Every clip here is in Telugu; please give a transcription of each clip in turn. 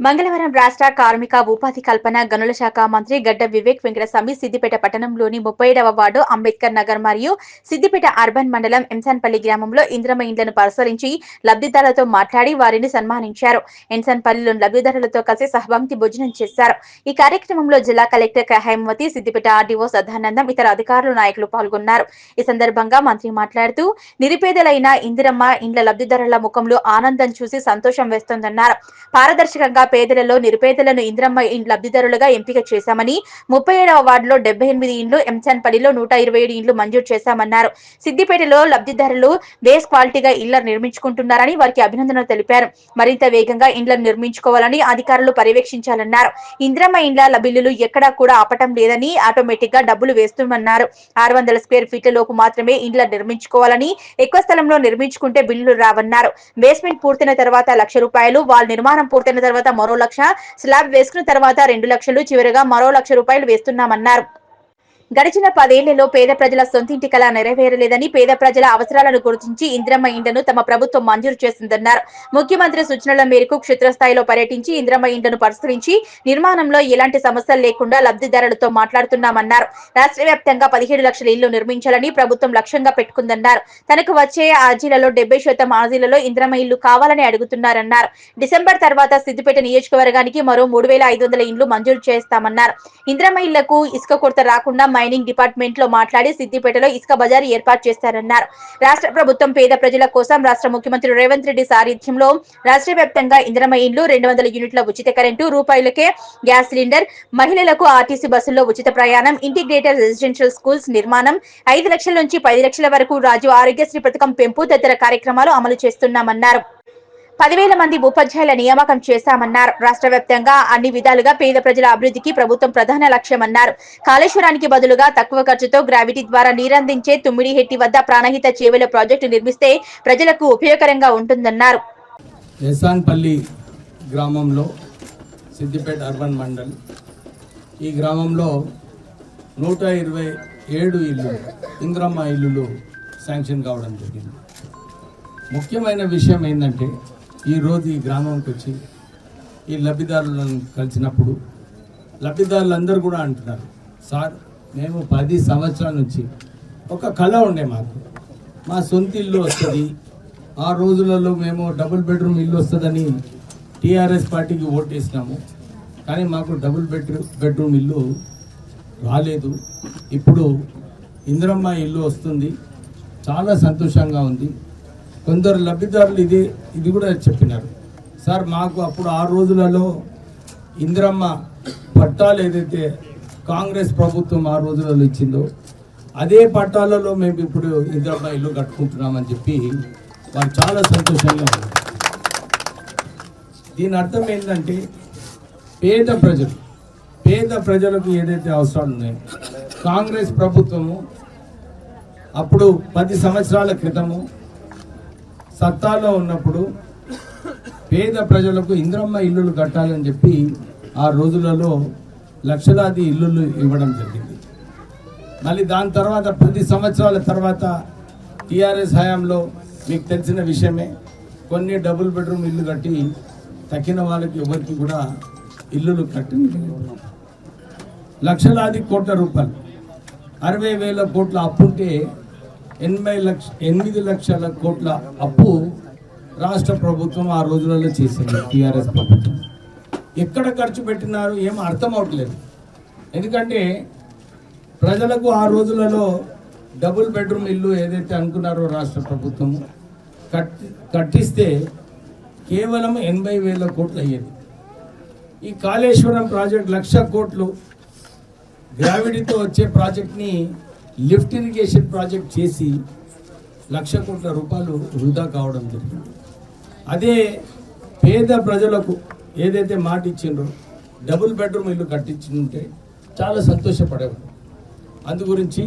మంగళవారం రాష్ట్ర కార్మిక ఉపాధి కల్పన గనుల శాఖ మంత్రి గడ్డ వివేక్ వెంకటస్వామి సిద్దిపేట పట్టణంలోని ముప్పై ఏడవ వార్డు అంబేద్కర్ నగర్ మరియు సిద్దిపేట అర్బన్ మండలం ఎంసన్పల్లి గ్రామంలో ఇంద్రమ ఇండ్లను పరిశీలించి లబ్ధిదారులతో మాట్లాడి వారిని సన్మానించారు. ఎంసన్పల్లిలోని లబ్ధిదారులతో కలిసి సహభంతి భోజనం చేశారు. ఈ కార్యక్రమంలో జిల్లా కలెక్టర్ హేమవతి సిద్దిపేట ఆర్డీఓ సదానందం ఇతర అధికారులు నాయకులు పాల్గొన్నారు. ఈ సందర్భంగా మంత్రి మాట్లాడుతూ నిరుపేదలైన ఇందిరమ్మ ఇండ్ల లబ్ధిదారుల ముఖంలో ఆనందం చూసి సంతోషం వేస్తోందన్నారు. పారదర్శకంగా పేదలలో నిరుపేదలను ఇంద్రమ్మ ఇండ్ల లబ్ధిదారులుగా ఎంపిక చేశామని ముప్పై ఏడవ వార్డులో డెబ్బై ఎనిమిది ఇండ్లు ఎంచాన్పల్లిలో నూట ఇరవై ఏడు ఇండ్లు మంజూరు చేశామన్నారు. సిద్దిపేటలో లబ్ధిదారులు బేస్ క్వాలిటీగా ఇళ్ళను నిర్మించుకుంటున్నారని వారికి అభినందనలు తెలిపారు. మరింత వేగంగా ఇండ్లను నిర్మించుకోవాలని అధికారులు పర్యవేక్షించాలన్నారు. ఇంద్రమ్మ ఇండ్ల బిల్లులు ఎక్కడా కూడా ఆపటం లేదని ఆటోమేటిక్గా డబ్బులు వేస్తామన్నారు ఆరు వందల స్క్వేర్ ఫీట్ల లోపు మాత్రమే ఇండ్ల నిర్మించుకోవాలని ఎక్కువ స్థలంలో నిర్మించుకుంటే బిల్లులు రావన్నారు. బేస్మెంట్ పూర్తయిన తర్వాత లక్ష రూపాయలు వాళ్ళ నిర్మాణం పూర్తయిన తర్వాత మరో లక్ష. స్లాబ్ వేసుకున్న తర్వాత రెండు లక్షలు చివరిగా మరో లక్ష రూపాయలు వేస్తున్నామన్నారు. గడిచిన పదేళ్ళలో పేద ప్రజల సొంతింటి కళ నెరవేరలేదని పేద ప్రజల అవసరాలను గుర్తించి ఇంద్రమ్మ ఇండ్లను తమ ప్రభుత్వం మంజూరు చేసిందన్నారు. ముఖ్యమంత్రి సూచనల మేరకు క్షేత్రస్థాయిలో పర్యటించి ఇంద్రమ్మ ఇండ్లను పరిశీలించి నిర్మాణంలో ఎలాంటి సమస్యలు లేకుండా లబ్ధిదారులతో మాట్లాడుతున్నామన్నారు. రాష్ట్ర వ్యాప్తంగా పదిహేడు లక్షల ఇళ్ళు నిర్మించాలని ప్రభుత్వం లక్ష్యంగా పెట్టుకుందన్నారు. తనకు వచ్చే అర్జీలలో డెబ్బై శాతం అర్జీలలో ఇంద్రమ్మ ఇల్లు కావాలని అడుగుతున్నారన్నారు. డిసెంబర్ తర్వాత సిద్దిపేట నియోజకవర్గానికి మరో మూడు వేల ఐదు వందల ఇండ్లు మంజూరు చేస్తామన్నారు. ఇంద్రమ్మ ఇళ్ళకు ఇసుక కొరత రాకుండా మైనింగ్ డిపార్ట్మెంట్లో మాట్లాడి సిద్దిపేటలో ఇసుక బజార్ ఏర్పాటు చేస్తారన్నారు. రాష్ట్ర ప్రభుత్వం పేద ప్రజల కోసం రాష్ట్ర ముఖ్యమంత్రి రేవంత్ రెడ్డి సారథ్యంలో రాష్ట్ర వ్యాప్తంగా ఇంద్రమ్మ ఇండ్లు రెండు వందల యూనిట్ల ఉచిత కరెంటు రూపాయలకే గ్యాస్ సిలిండర్ మహిళలకు ఆర్టీసీ బస్సుల్లో ఉచిత ప్రయాణం ఇంటిగ్రేటెడ్ రెసిడెన్షియల్ స్కూల్స్ నిర్మాణం ఐదు లక్షల నుంచి పది లక్షల వరకు రాజు ఆరోగ్యశ్రీ పథకం పెంపు తదితర కార్యక్రమాలు అమలు చేస్తున్నామన్నారు. పదివేల మంది ఉపాధ్యాయుల నియామకం చేశామన్నారు. రాష్ట్ర వ్యాప్తంగా అన్ని విధాలుగా పేద ప్రజల అభివృద్ధికి ప్రభుత్వం ప్రధాన లక్ష్యమన్నారు. కాళేశ్వరానికి బదులుగా తక్కువ ఖర్చుతో గ్రావిటీ ద్వారా నీరందించే తుమ్మిడిహెట్టి వద్ద ప్రాణహిత చేవల ప్రాజెక్టు నిర్మిస్తే ప్రజలకు ఉపయోగకరంగా ఉంటుందన్నారు. ఎసాన్పల్లి గ్రామంలో సిద్దిపేట అర్బన్ మండల్. ఈ గ్రామంలో నూట ఇరవై ఏడు ఇల్లు ఇంద్రమ్మ ఇల్లులు శాంక్షన్ కావడం జరిగింది. ముఖ్యమైన విషయం ఏంటంటే ఈరోజు ఈ గ్రామంకి వచ్చి ఈ లబ్ధిదారులను కలిసినప్పుడు లబ్ధిదారులందరూ కూడా అంటున్నారు సార్ మేము పది సంవత్సరాల నుంచి ఒక కళ ఉండే మాకు. మా సొంత ఇల్లు వస్తుంది. ఆ రోజులలో మేము డబుల్ బెడ్రూమ్ ఇల్లు వస్తుందని టీఆర్ఎస్ పార్టీకి ఓటేసినాము. కానీ మాకు డబుల్ బెడ్రూమ్ బెడ్రూమ్ ఇల్లు రాలేదు. ఇప్పుడు ఇందిరమ్మ ఇల్లు వస్తుంది. చాలా సంతోషంగా ఉంది. కొందరు లబ్ధిదారులు ఇది ఇది కూడా చెప్పినారు. సార్ మాకు అప్పుడు ఆ రోజులలో ఇందిరమ్మ పట్టాలు ఏదైతే కాంగ్రెస్ ప్రభుత్వం ఆ రోజులలో ఇచ్చిందో అదే పట్టాలలో మేము ఇప్పుడు ఇందిరమ్మ ఇల్లు కట్టుకుంటున్నామని చెప్పి వారు చాలా సంతోషంగా ఉన్నారు. దీని అర్థం ఏంటంటే పేద ప్రజలు పేద ప్రజలకు ఏదైతే అవసరాలు ఉన్నాయో కాంగ్రెస్ ప్రభుత్వము అప్పుడు పది సంవత్సరాల క్రితము సత్తాలో ఉన్నప్పుడు పేద ప్రజలకు ఇంద్రమ్మ ఇల్లులు కట్టాలని చెప్పి ఆ రోజులలో లక్షలాది ఇల్లులు ఇవ్వడం జరిగింది. మళ్ళీ దాని తర్వాత పది సంవత్సరాల తర్వాత టీఆర్ఎస్ హయాంలో మీకు తెలిసిన విషయమే కొన్ని డబుల్ బెడ్రూమ్ ఇల్లు కట్టి తక్కిన వాళ్ళకి ఎవరికి కూడా ఇల్లులు కట్టింది లక్షలాది కోట్ల రూపాయలు. అరవై వేల కోట్ల అప్పుంటే ఎనభై లక్ష ఎనిమిది లక్షల కోట్ల అప్పు రాష్ట్ర ప్రభుత్వం ఆ రోజులలో చేసింది టీఆర్ఎస్ ప్రభుత్వం. ఎక్కడ ఖర్చు పెట్టినారు ఏం అర్థం అవట్లేదు. ఎందుకంటే ప్రజలకు ఆ రోజులలో డబుల్ బెడ్రూమ్ ఇల్లు ఏదైతే అనుకున్నారో రాష్ట్ర ప్రభుత్వం కట్టి కట్టిస్తే కేవలం ఎనభై వేల కోట్లు అయ్యేది. ఈ కాళేశ్వరం ప్రాజెక్ట్ లక్ష కోట్లు గ్రావిటీతో వచ్చే ప్రాజెక్ట్ని లిఫ్ట్ ఇరిగేషన్ ప్రాజెక్ట్ చేసి లక్ష కోట్ల రూపాయలు వృధా కావడం జరిగింది. అదే పేద ప్రజలకు ఏదైతే మాట ఇచ్చిండ్రో డబుల్ బెడ్రూమ్ ఇల్లు కట్టించుంటే చాలా సంతోషపడేవారు. అందు గురించి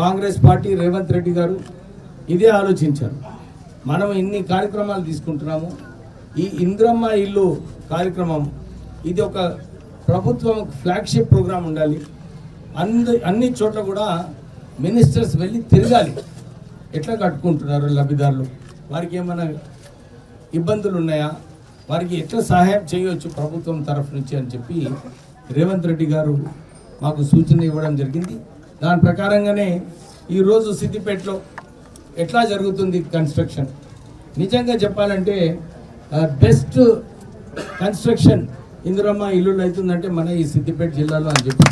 కాంగ్రెస్ పార్టీ రేవంత్ రెడ్డి గారు ఇదే ఆలోచించారు. మనం ఇన్ని కార్యక్రమాలు తీసుకుంటున్నాము. ఈ ఇంద్రమ్మ ఇల్లు కార్యక్రమం ఇది ఒక ప్రభుత్వం ఫ్లాగ్షిప్ ప్రోగ్రాం ఉండాలి. అంద అన్ని చోట్ల కూడా మినిస్టర్స్ వెళ్ళి తిరగాలి. ఎట్లా కట్టుకుంటున్నారు లబ్ధిదారులు? వారికి ఏమైనా ఇబ్బందులు ఉన్నాయా? వారికి ఎట్లా సహాయం చేయవచ్చు ప్రభుత్వం తరఫు నుంచి అని చెప్పి రేవంత్ రెడ్డి గారు మాకు సూచన ఇవ్వడం జరిగింది. దాని ప్రకారంగానే ఈరోజు సిద్దిపేటలో ఎట్లా జరుగుతుంది కన్స్ట్రక్షన్? నిజంగా చెప్పాలంటే బెస్ట్ కన్స్ట్రక్షన్ ఇందిరమ్మ ఇల్లులు అవుతుందంటే మన ఈ సిద్దిపేట జిల్లాలో అని చెప్పి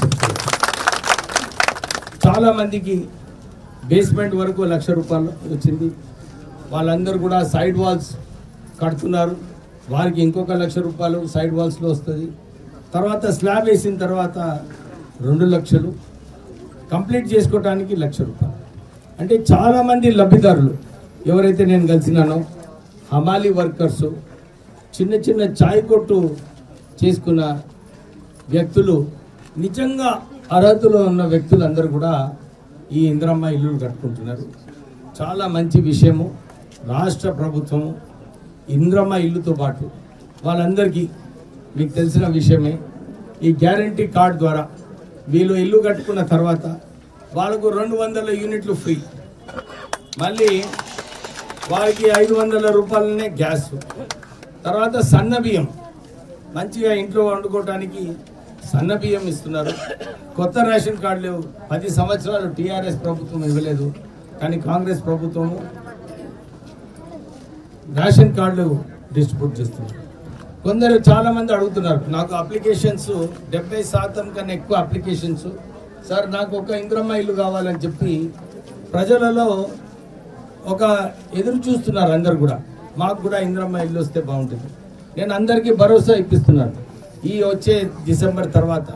చాలామందికి చాలా మందికి బేస్మెంట్ వరకు లక్ష రూపాయలు వచ్చింది. వాళ్ళందరూ కూడా సైడ్ వాల్స్ కడుతున్నారు. వారికి ఇంకొక లక్ష రూపాయలు సైడ్ వాల్స్లో వస్తుంది. తర్వాత స్లాబ్ వేసిన తర్వాత రెండు లక్షలు. కంప్లీట్ చేసుకోవడానికి లక్ష రూపాయలు. అంటే చాలామంది లబ్ధిదారులు. ఎవరైతే నేను కలిసినానో హమాలి వర్కర్సు చిన్న చిన్న చాయ్ కొట్టు చేసుకున్న వ్యక్తులు నిజంగా అర్హతలో ఉన్న వ్యక్తులందరూ కూడా ఈ ఇంద్రమ్మ ఇల్లులు కట్టుకుంటున్నారు. చాలా మంచి విషయము. రాష్ట్ర ప్రభుత్వము ఇంద్రమ్మ ఇల్లుతో పాటు వాళ్ళందరికీ మీకు తెలిసిన విషయమే. ఈ గ్యారంటీ కార్డ్ ద్వారా వీళ్ళు ఇల్లు కట్టుకున్న తర్వాత వాళ్ళకు రెండు వందల యూనిట్లు ఫ్రీ. మళ్ళీ వాళ్ళకి ఐదు వందల రూపాయలనే గ్యాస్. తర్వాత సన్న బియ్యం. మంచిగా ఇంట్లో వండుకోవటానికి సన్న బియ్యం ఇస్తున్నారు. కొత్త రేషన్ కార్డులు పది సంవత్సరాలు టీఆర్ఎస్ ప్రభుత్వం ఇవ్వలేదు. కానీ కాంగ్రెస్ ప్రభుత్వము రేషన్ కార్డులు డిస్ట్రిబ్యూట్ చేస్తున్నారు. కొందరు చాలా మంది అడుగుతున్నారు నాకు అప్లికేషన్స్ డెబ్బై శాతం కన్నా ఎక్కువ అప్లికేషన్స్. సార్ నాకు ఒక ఇంద్రమ్మ ఇల్లు కావాలని చెప్పి ప్రజలలో ఒక ఎదురు చూస్తున్నారు అందరు కూడా. మాకు కూడా ఇంద్రమ్మ ఇల్లు వస్తే బాగుంటుంది. నేను అందరికీ భరోసా ఇప్పిస్తున్నాను. ఈ వచ్చే డిసెంబర్ తర్వాత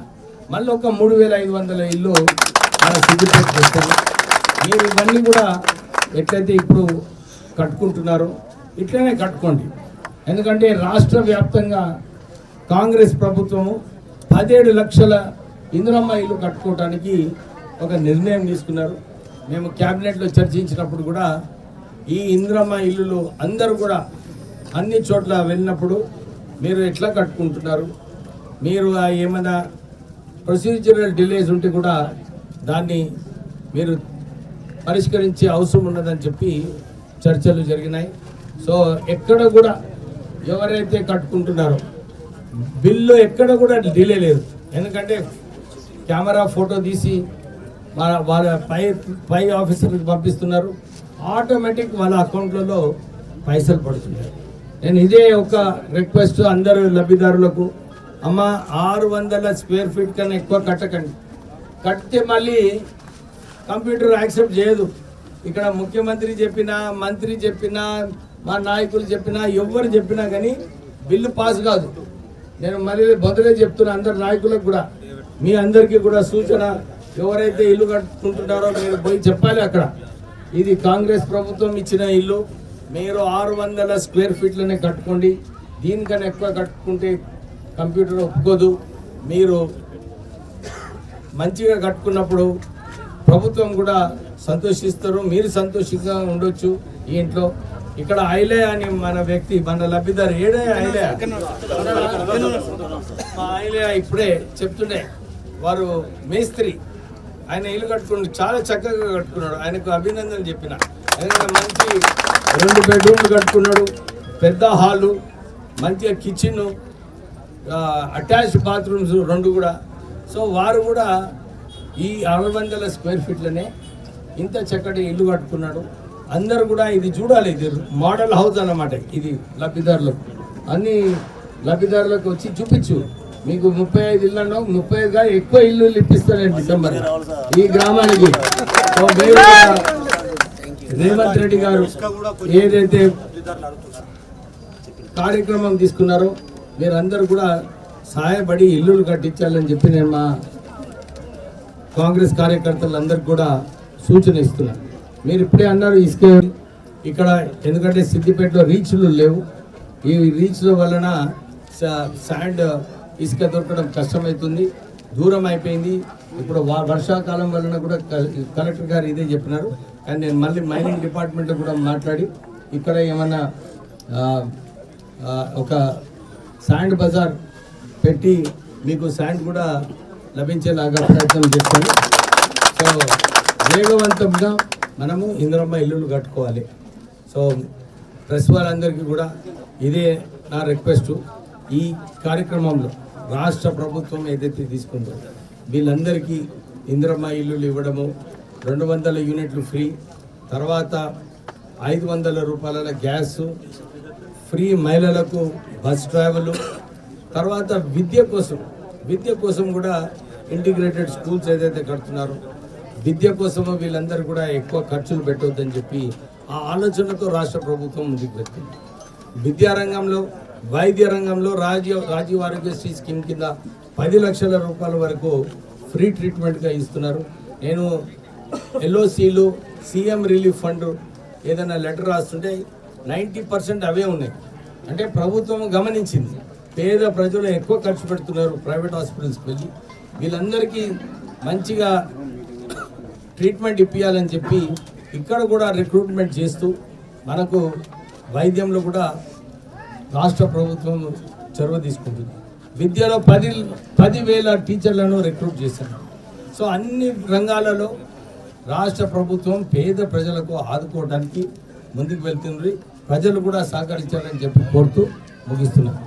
మళ్ళీ ఒక మూడు వేల ఐదు వందల ఇల్లు మన సిద్ధిపేట వస్తుంది మీరు ఇవన్నీ కూడా ఎట్లయితే ఇప్పుడు కట్టుకుంటున్నారో ఇట్లనే కట్టుకోండి. ఎందుకంటే రాష్ట్ర వ్యాప్తంగా కాంగ్రెస్ ప్రభుత్వము పదిహేడు లక్షల ఇందిరమ్మ ఇల్లు కట్టుకోవటానికి ఒక నిర్ణయం తీసుకున్నారు. మేము క్యాబినెట్లో చర్చించినప్పుడు కూడా ఈ ఇందిరమ్మ ఇల్లులు అందరూ కూడా అన్ని చోట్ల వెళ్ళినప్పుడు మీరు ఎట్లా కట్టుకుంటున్నారు? మీరు ఆ ఏమైనా ప్రొసీజరల్ డిలేస్ ఉంటే కూడా దాన్ని మీరు పరిష్కరించే అవసరం ఉన్నదని చెప్పి చర్చలు జరిగినాయి. సో ఎక్కడ కూడా ఎవరైతే కట్టుకుంటున్నారో బిల్లు ఎక్కడ కూడా డిలే లేదు. ఎందుకంటే కెమెరా ఫోటో తీసి వాళ్ళ పై పై ఆఫీసర్కి పంపిస్తున్నారు. ఆటోమేటిక్ వాళ్ళ అకౌంట్లలో పైసలు పడుతున్నాయి. నేను ఇదే ఒక రిక్వెస్ట్ అందరు లబ్ధిదారులకు అమ్మ ఆరు వందల స్క్వేర్ ఫీట్ కన్నా ఎక్కువ కట్టకండి. కట్టితే మళ్ళీ కంప్యూటర్ యాక్సెప్ట్ చేయదు. ఇక్కడ ముఖ్యమంత్రి చెప్పినా మంత్రి చెప్పినా మా నాయకులు చెప్పినా ఎవరు చెప్పినా కానీ బిల్లు పాస్ కాదు. నేను మళ్ళీ బదులే చెప్తున్నా అందరు నాయకులకు కూడా. మీ అందరికీ కూడా సూచన. ఎవరైతే ఇల్లు కట్టుకుంటున్నారో మీరు పోయి చెప్పాలి అక్కడ. ఇది కాంగ్రెస్ ప్రభుత్వం ఇచ్చిన ఇల్లు. మీరు ఆరు వందల స్క్వేర్ ఫీట్లనే కట్టుకోండి. దీనికన్నా ఎక్కువ కట్టుకుంటే కంప్యూటర్ ఒప్పుకోదు. మీరు మంచిగా కట్టుకున్నప్పుడు ప్రభుత్వం కూడా సంతోషిస్తారు. మీరు సంతోషంగా ఉండొచ్చు ఈ ఇంట్లో. ఇక్కడ ఐలే అని మన వ్యక్తి మన లబ్ధిదారు ఏడే ఐలే మా ఐలే ఇప్పుడే చెప్తుండే. వారు మేస్త్రి ఆయన ఇల్లు కట్టుకుని చాలా చక్కగా కట్టుకున్నాడు. ఆయనకు అభినందనలు చెప్పిన. మంచి రెండు బెడ్రూమ్లు కట్టుకున్నాడు. పెద్ద హాలు మంచిగా కిచెన్ అటాచ్డ్ బాత్రూమ్స్ రెండు కూడా. సో వారు కూడా ఈ అరవై వందల స్క్వేర్ ఫీట్లనే ఇంత చక్కటి ఇల్లు కట్టుకున్నాడు. అందరు కూడా ఇది చూడాలి ఇది మోడల్ హౌస్ అన్నమాట ఇది లబ్ధిదారులకు. అన్ని లబ్ధిదారులకు వచ్చి చూపించు. మీకు ముప్పై ఐదు ఇల్లు అన్నావు ముప్పై ఐదు కాదు ఎక్కువ ఇల్లు ఇప్పిస్తాను డిసెంబర్. ఈ గ్రామానికి. రేవంత్ రెడ్డి గారు ఏదైతే కార్యక్రమం తీసుకున్నారో మీరందరూ కూడా సహాయపడి ఇల్లులు కట్టించాలని చెప్పి నేను మా కాంగ్రెస్ కార్యకర్తలందరికీ కూడా సూచన ఇస్తున్నాను మీరు ఇప్పుడే అన్నారు ఇసుకే ఇక్కడ ఎందుకంటే సిద్దిపేటలో రీచ్లు లేవు. ఈ రీచ్ల వలన శాండ్ ఇసుక దొరకడం కష్టమవుతుంది దూరం అయిపోయింది. ఇప్పుడు వర్షాకాలం వలన కూడా కలెక్టర్ గారు ఇదే చెప్పినారు. కానీ నేను మళ్ళీ మైనింగ్ డిపార్ట్మెంట్ కూడా మాట్లాడి ఇక్కడ ఏమన్నా ఒక శాండ్ బజార్ పెట్టి మీకు శాండ్ కూడా లభించేలాగా ప్రయత్నం చేస్తాను. సో వేగవంతంగా మనము ఇంద్రమ్మ ఇల్లులు కట్టుకోవాలి. సో ప్రెస్ వాళ్ళందరికీ కూడా ఇదే నా రిక్వెస్ట్. ఈ కార్యక్రమంలో రాష్ట్ర ప్రభుత్వం ఏదైతే తీసుకుందో వీళ్ళందరికీ ఇంద్రమ్మ ఇల్లులు ఇవ్వడము రెండు వందల యూనిట్లు ఫ్రీ తర్వాత ఐదు వందల రూపాయల గ్యాస్ ఫ్రీ మహిళలకు బస్ ట్రావెల్ తర్వాత విద్య కోసం విద్య కోసం కూడా ఇంటిగ్రేటెడ్ స్కూల్స్ ఏదైతే కడుతున్నారో విద్య కోసము వీళ్ళందరూ కూడా ఎక్కువ ఖర్చులు పెట్టొద్దని చెప్పి ఆ ఆలోచనతో రాష్ట్ర ప్రభుత్వం ముందుకు వెళ్తుంది. విద్యారంగంలో వైద్య రంగంలో రాజీవ్ రాజీవ్ ఆరోగ్యశ్రీ స్కీమ్ కింద పది లక్షల రూపాయల వరకు ఫ్రీ ట్రీట్మెంట్గా ఇస్తున్నారు. నేను ఎల్ఓసీలు సీఎం రిలీఫ్ ఫండ్ ఏదైనా లెటర్ రాస్తుంటే నైంటీ పర్సెంట్ అవే ఉన్నాయి. అంటే ప్రభుత్వం గమనించింది. పేద ప్రజలు ఎక్కువ ఖర్చు పెడుతున్నారు ప్రైవేట్ హాస్పిటల్స్కి వెళ్ళి. వీళ్ళందరికీ మంచిగా ట్రీట్మెంట్ ఇప్పించాలని చెప్పి ఇక్కడ కూడా రిక్రూట్మెంట్ చేస్తూ మనకు వైద్యంలో కూడా రాష్ట్ర ప్రభుత్వం చొరవ తీసుకుంటుంది. విద్యలో పది పదివేల టీచర్లను రిక్రూట్ చేశారు. సో అన్ని రంగాలలో రాష్ట్ర ప్రభుత్వం పేద ప్రజలకు ఆదుకోవడానికి ముందుకు వెళ్తుంది. ప్రజలు కూడా సహకరించాలని చెప్పి కోరుతూ ముగిస్తున్నాను